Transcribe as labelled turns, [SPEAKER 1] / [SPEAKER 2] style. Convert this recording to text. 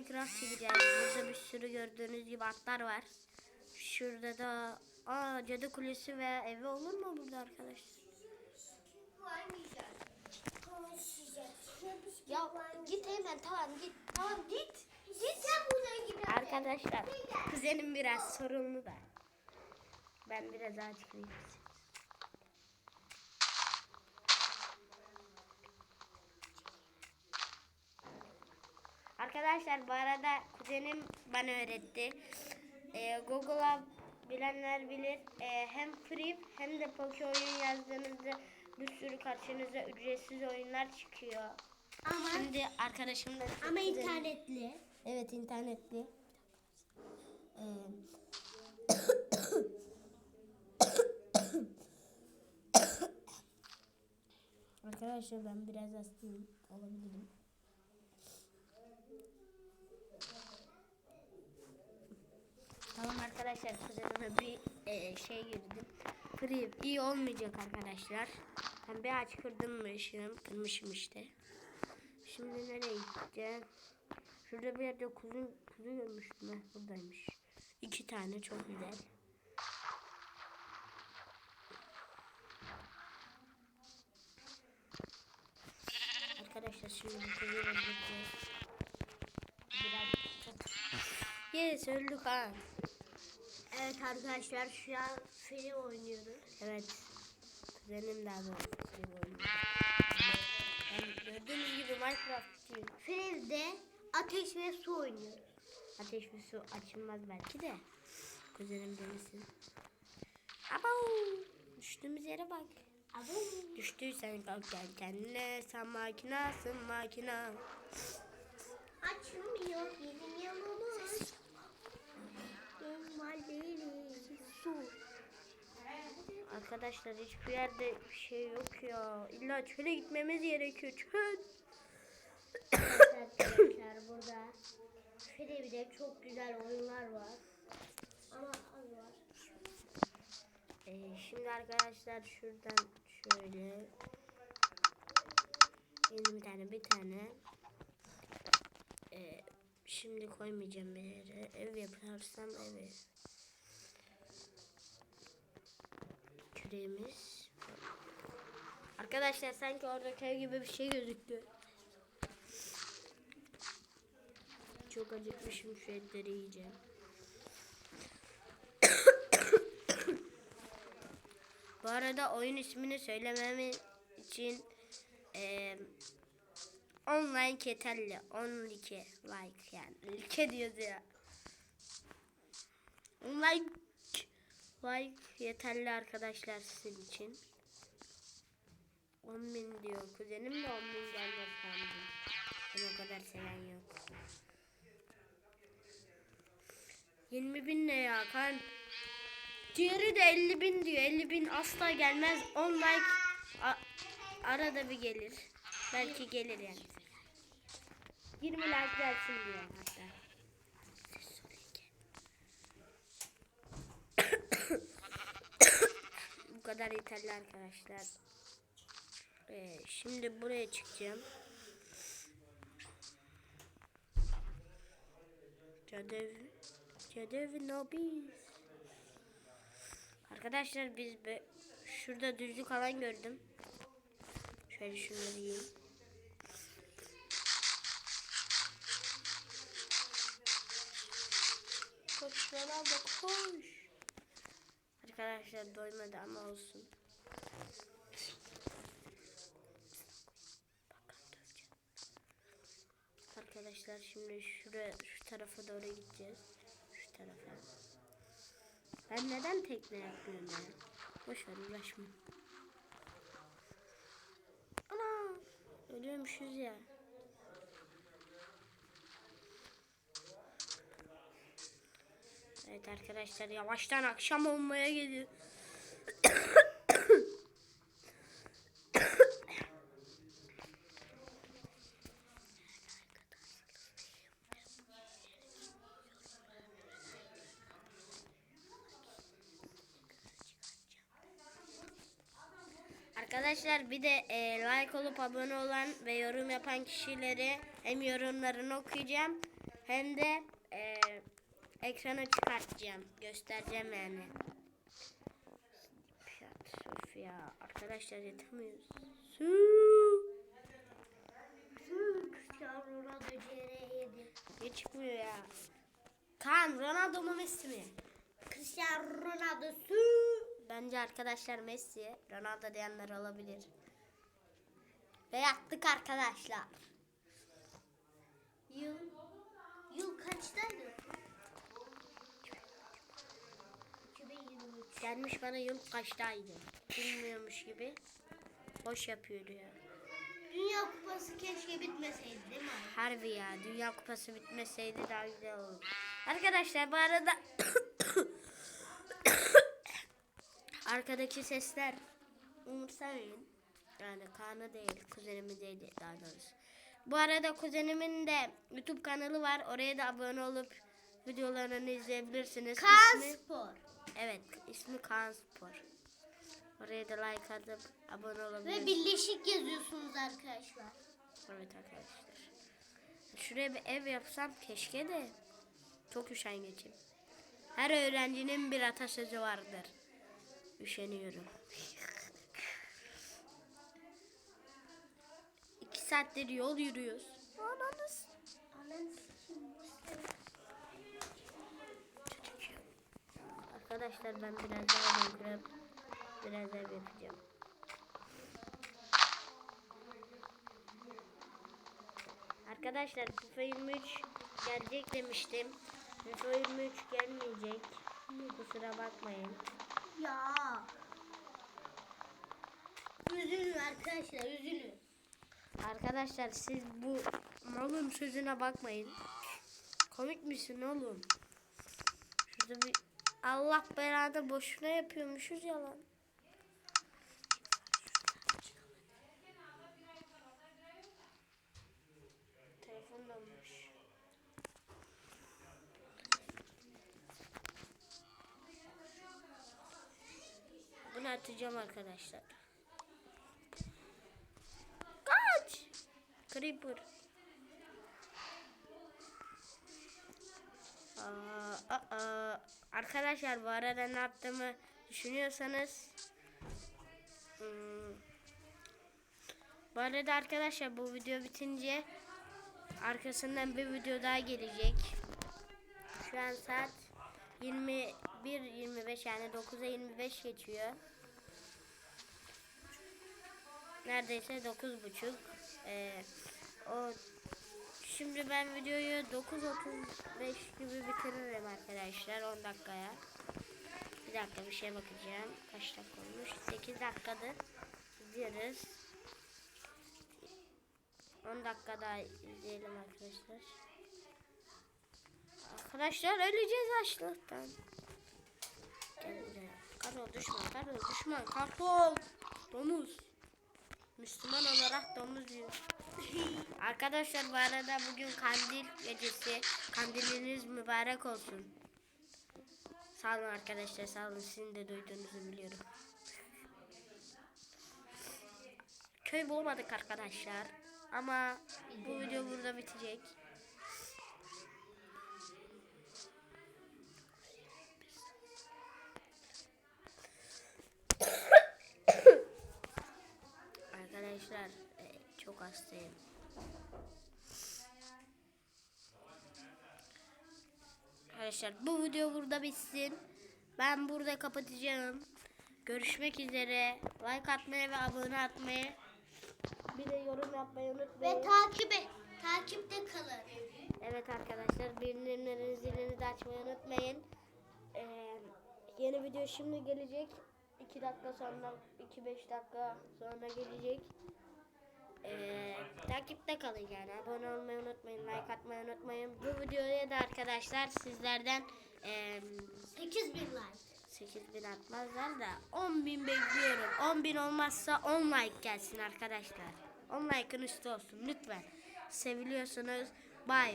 [SPEAKER 1] Minecraft çekeceğiz. Burada bir sürü gördüğünüz gibi atlar var. Şurada da aa cadı kulesi ve evi olur mu burada arkadaşlar?
[SPEAKER 2] Ya git hemen tamam git. Tamam git. Git sen buradan git.
[SPEAKER 1] Arkadaşlar kuzenim biraz sorunlu da. Ben biraz çıkayım. Arkadaşlar bu arada kuzenim bana öğretti. Ee, Google'a bilenler bilir. Ee, hem free hem de poke oyun yazdığınızda bir sürü karşınıza ücretsiz oyunlar çıkıyor.
[SPEAKER 2] Ama
[SPEAKER 1] Şimdi arkadaşımla
[SPEAKER 2] ama internetli.
[SPEAKER 1] Evet internetli. Ee, Arkadaşlar ben biraz hastayım. Olabilirim. Tamam arkadaşlar kuzenime bir e, şey girdim. Free iyi olmayacak arkadaşlar. Ben bir aç kırdım kırmışım işte. Şimdi nereye gideceğim? Şurada bir yerde kuzu, kuzu görmüştüm. Heh, buradaymış. İki tane çok güzel. Arkadaşlar şimdi kuzuyu öldüreceğiz. Biraz çok... Yes öldük ha.
[SPEAKER 2] Evet arkadaşlar şu an film oynuyoruz.
[SPEAKER 1] Evet. Kuzenim daha doğrusu şey oynuyor. Ben gördüğünüz gibi Minecraft'çıyım.
[SPEAKER 2] Filmde ateş ve su oynuyoruz.
[SPEAKER 1] Ateş ve su açılmaz belki de. Kuzenim demesin. Abo! Düştüğümüz yere bak.
[SPEAKER 2] Ama
[SPEAKER 1] Düştüysen kalk gel kendine. Sen makinasın makina.
[SPEAKER 2] Su.
[SPEAKER 1] Arkadaşlar hiçbir yerde bir şey yok ya. İlla çöle gitmemiz gerekiyor. Çöl.
[SPEAKER 2] Arkadaşlar burada filmde çok güzel oyunlar var. Ama az var.
[SPEAKER 1] Ee, şimdi arkadaşlar şuradan şöyle yeni bir tane bir tane ee, şimdi koymayacağım bir yere ev yaparsam evi küreğimiz arkadaşlar sanki orada köy gibi bir şey gözüktü. Çok acıkmışım şu etleri yiyeceğim Bu arada oyun ismini söylemem için eee online ketelli 12 like yani like diyordu ya. Like like yeterli arkadaşlar sizin için. 10 bin diyor kuzenim de 10 bin gelmez sandım. Beni o kadar seven yok. 20 bin ne ya kan? Diğeri de 50 bin diyor. 50 bin asla gelmez. 10 like arada bir gelir. Belki gelir yani. 20 like gelsin diyor hatta. Kadar yeterli arkadaşlar. Ee, şimdi buraya çıkacağım. Cadevi. Cadevi nobis. Arkadaşlar biz be, şurada düzlük alan gördüm. Şöyle şunları yiyeyim. Koş Ronaldo koş. Arkadaşlar doymadı ama olsun. Arkadaşlar şimdi şuraya şu tarafa doğru gideceğiz. Şu tarafa. Ben neden tekne yapmıyorum ya? Boş ver uğraşma. Ana! Ölüyormuşuz ya. Evet arkadaşlar yavaştan akşam olmaya geliyor. Arkadaşlar bir de e, like olup abone olan ve yorum yapan kişileri hem yorumlarını okuyacağım hem de e, ekrana çıkartacağım. Göstereceğim yani. Öf ya. Arkadaşlar yetemiyoruz. Su.
[SPEAKER 2] Cristiano Ronaldo CR7.
[SPEAKER 1] Ne çıkmıyor ya? Kaan Ronaldo mu Messi mi?
[SPEAKER 2] Cristiano Ronaldo su.
[SPEAKER 1] Bence arkadaşlar Messi, Ronaldo diyenler olabilir. Ve yattık arkadaşlar.
[SPEAKER 2] Yıl yıl kaçtaydı? 2023.
[SPEAKER 1] Gelmiş bana yıl kaçtaydı. Bilmiyormuş gibi. Boş yapıyordu ya.
[SPEAKER 2] Dünya Kupası keşke bitmeseydi değil mi?
[SPEAKER 1] Harbi ya Dünya Kupası bitmeseydi daha güzel olurdu. Arkadaşlar bu arada arkadaki sesler umursamayın. Yani Kaan'ı değil, kuzenimi değil daha doğrusu. Bu arada kuzenimin de YouTube kanalı var. Oraya da abone olup videolarını izleyebilirsiniz.
[SPEAKER 2] Kaan
[SPEAKER 1] İsmi-
[SPEAKER 2] Spor.
[SPEAKER 1] Evet, ismi Kaan Spor. Oraya da like atıp abone
[SPEAKER 2] Ve
[SPEAKER 1] olabilirsiniz.
[SPEAKER 2] birleşik yazıyorsunuz arkadaşlar.
[SPEAKER 1] Evet arkadaşlar. Şuraya bir ev yapsam keşke de çok üşengeçim. Her öğrencinin bir atasözü vardır. Üşeniyorum. İki saattir yol yürüyoruz. Arkadaşlar ben biraz daha Minecraft biraz ev yapacağım. Arkadaşlar FIFA 23 gelecek demiştim. FIFA 23 gelmeyecek. Kusura bakmayın.
[SPEAKER 2] Ya. Üzülün arkadaşlar üzülün.
[SPEAKER 1] Arkadaşlar siz bu malın sözüne bakmayın. Komik misin oğlum? Şurada bir Allah belanı boşuna yapıyormuşuz yalan. Telefon donmuş. Bunu atacağım arkadaşlar. Kaç! Creeper. Aa, aa. Arkadaşlar bu arada ne yaptığımı düşünüyorsanız hmm, bu arada arkadaşlar bu video bitince arkasından bir video daha gelecek. Şu an saat 21.25 yani 9'a 25 geçiyor. Neredeyse 9.30. Ee, o Şimdi ben videoyu 9.35 gibi bitiririm arkadaşlar 10 dakikaya. Bir dakika bir şeye bakacağım. Kaç dakika olmuş? 8 dakikadır izliyoruz. 10 dakika daha izleyelim arkadaşlar. Arkadaşlar öleceğiz açlıktan. Gel. Karol düşman, karol düşman, kartol. Domuz. Müslüman olarak domuz yiyor. Arkadaşlar bu arada bugün kandil gecesi. Kandiliniz mübarek olsun. Sağ olun arkadaşlar sağ olun. Sizin de duyduğunuzu biliyorum. Köy bulamadık arkadaşlar. Ama bu video burada bitecek. Arkadaşlar e, hastayım. Arkadaşlar bu video burada bitsin. Ben burada kapatacağım. Görüşmek üzere. Like atmayı ve abone atmayı. Bir de yorum yapmayı unutmayın.
[SPEAKER 2] Ve takip et. Takipte kalın.
[SPEAKER 1] Evet arkadaşlar bildirimlerin zilini de açmayı unutmayın. Ee, yeni video şimdi gelecek. 2 dakika sonra 2-5 dakika sonra gelecek. Ee, takipte kalın yani. Abone olmayı unutmayın. Like atmayı unutmayın. Bu videoya da arkadaşlar sizlerden ee,
[SPEAKER 2] 8000 like.
[SPEAKER 1] 8000 atmazlar da 10.000 bekliyorum. 10.000 olmazsa 10 like gelsin arkadaşlar. 10 like'ın üstü olsun lütfen. Seviliyorsunuz. Bye.